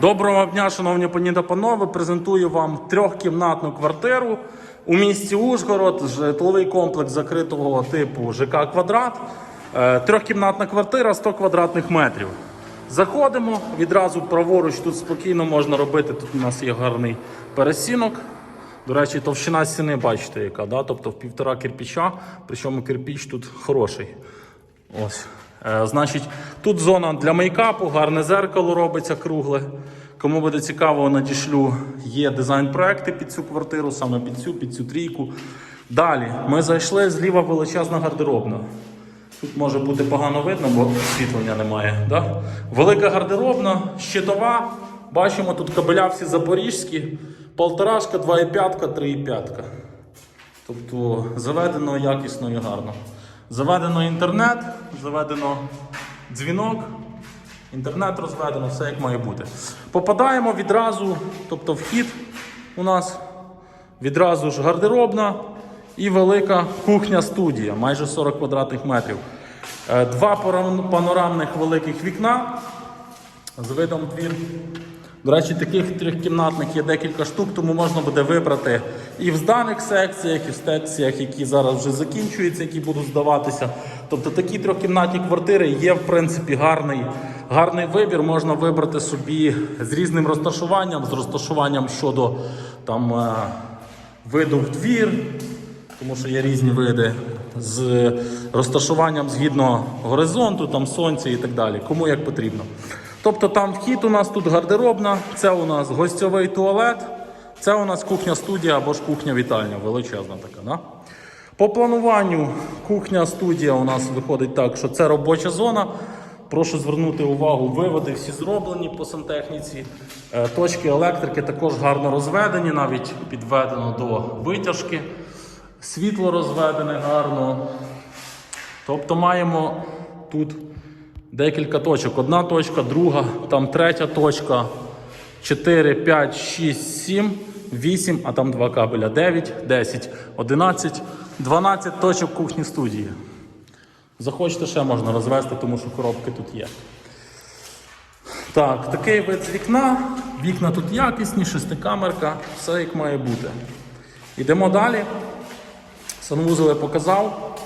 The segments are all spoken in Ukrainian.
Доброго дня, шановні пані та панове. Презентую вам трьохкімнатну квартиру у місті Ужгород, житловий комплекс закритого типу ЖК Квадрат. Е, Трьохкімнатна квартира 100 квадратних метрів. Заходимо відразу праворуч. Тут спокійно можна робити. Тут у нас є гарний пересінок. До речі, товщина стіни, бачите, яка, да? тобто в півтора кирпіча, причому кирпіч тут хороший. Ось. Е, значить, тут зона для мейкапу, гарне зеркало робиться кругле. Кому буде цікаво, надішлю. Є дизайн-проекти під цю квартиру, саме під цю, під цю трійку. Далі ми зайшли зліва величезна гардеробна. Тут може бути погано видно, бо освітлення немає. Да? Велика гардеробна, щитова. Бачимо, тут кабеля всі запорізькі. Полторашка, 2,5, 3,5. Тобто заведено якісно і гарно. Заведено інтернет, заведено дзвінок, інтернет розведено, все як має бути. Попадаємо відразу, тобто вхід у нас відразу ж гардеробна і велика кухня-студія, майже 40 квадратних метрів. Е, Два панорамних великих вікна з видом двір. До речі, таких трьохкімнатних є декілька штук, тому можна буде вибрати і в зданих секціях, і в секціях, які зараз вже закінчуються, які будуть здаватися. Тобто такі трьохкімнатні квартири є, в принципі, гарний, гарний вибір. Можна вибрати собі з різним розташуванням, з розташуванням щодо там, е, виду в двір, тому що є різні види з розташуванням згідно горизонту, там сонця і так далі. Кому як потрібно. Тобто там вхід у нас тут гардеробна, це у нас гостьовий туалет, це у нас кухня-студія або ж кухня-вітальня, величезна така. Да? По плануванню кухня-студія у нас виходить так, що це робоча зона. Прошу звернути увагу, виводи всі зроблені по сантехніці. Е, Точки електрики також гарно розведені, навіть підведено до витяжки. Світло розведене гарно. Тобто маємо тут декілька точок. Одна точка, друга, там третя точка, 4, 5, 6, 7, 8, а там два кабеля. 9, 10, 11, 12 точок кухні студії. Захочете ще можна розвести, тому що коробки тут є. Так, такий вид з вікна. Вікна тут якісні, шестикамерка, все як має бути. Йдемо далі. Санвузол я показав.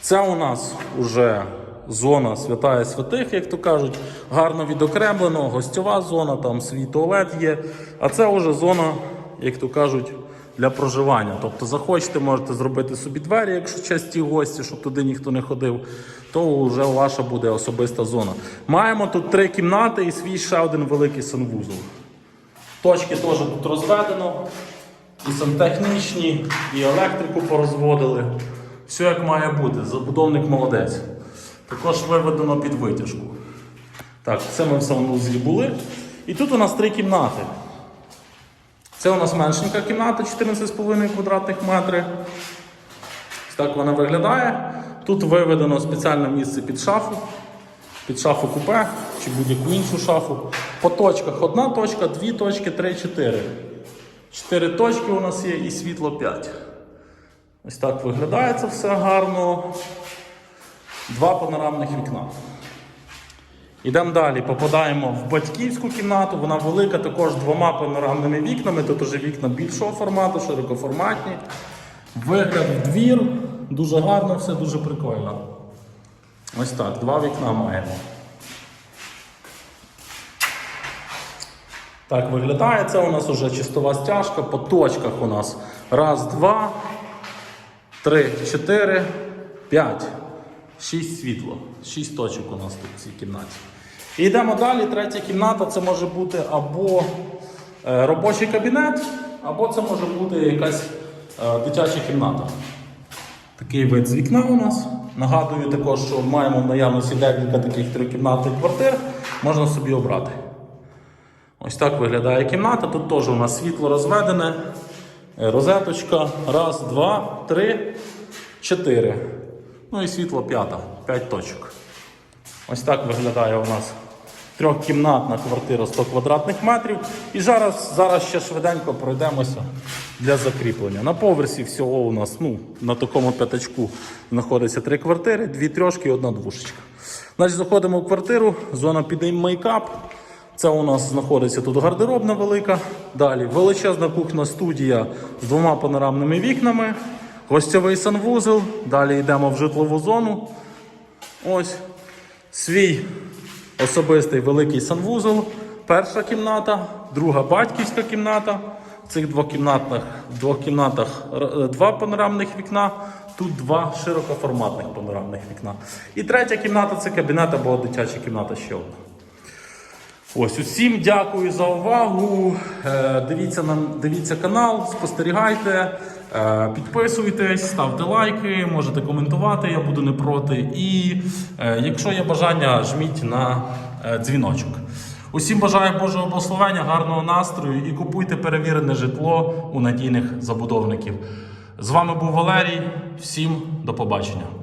Це у нас вже зона святая святих, як то кажуть, гарно відокремлено, гостьова зона, там свій туалет є. А це вже зона, як то кажуть, для проживання. Тобто захочете, можете зробити собі двері, якщо часті гості, щоб туди ніхто не ходив, то вже ваша буде особиста зона. Маємо тут три кімнати і свій ще один великий санвузол. Точки теж тут розведено. І сантехнічні, і електрику порозводили. Все як має бути. Забудовник молодець. Також виведено під витяжку. Так, це ми в санвузлі були. І тут у нас три кімнати. Це у нас меншенька кімната 14,5 квадратних метри. Ось так вона виглядає. Тут виведено спеціальне місце під шафу, під шафу купе чи будь-яку іншу шафу. По точках одна точка, дві точки, три, чотири. Чотири точки у нас є і світло 5. Ось так виглядає це все гарно. Два панорамних вікна. Йдемо далі, попадаємо в батьківську кімнату, вона велика, також двома панорамними вікнами. Тут уже вікна більшого формату, широкоформатні. Вигляд в двір, дуже гарно, все дуже прикольно. Ось так, два вікна маємо. Так виглядає. Це у нас уже чистова стяжка. По точках у нас раз, два, три, чотири, п'ять. Шість світло. Шість точок у нас тут в цій кімнаті. І йдемо далі. Третя кімната це може бути або е, робочий кабінет, або це може бути якась е, дитяча кімната. Такий вид з вікна у нас. Нагадую також, що маємо в наявності декілька таких трикімнатних квартир. Можна собі обрати. Ось так виглядає кімната. Тут теж у нас світло розведене. Е, Розеточка. Раз, два, три, чотири. Ну і світло п'ята. П'ять точок. Ось так виглядає у нас трьохкімнатна квартира 100 квадратних метрів. І зараз, зараз ще швиденько пройдемося для закріплення. На поверсі всього у нас ну, на такому п'ятачку знаходиться три квартири, дві трьошки і одна двушечка. Значить, заходимо в квартиру, зона під мейкап. Це у нас знаходиться тут гардеробна велика. Далі величезна кухня студія з двома панорамними вікнами, гостьовий санвузол. Далі йдемо в житлову зону. Ось свій особистий великий санвузол. Перша кімната, друга батьківська кімната. В цих двох кімнатах, двох кімнатах два панорамних вікна, тут два широкоформатних панорамних вікна. І третя кімната це кабінет або дитяча кімната ще одна. Ось усім дякую за увагу. Е, Дивіться дивіться канал, спостерігайте, е, підписуйтесь, ставте лайки, можете коментувати, я буду не проти. І е, якщо є бажання, жміть на е, дзвіночок. Усім бажаю Божого благословення, гарного настрою і купуйте перевірене житло у надійних забудовників. З вами був Валерій. Всім до побачення.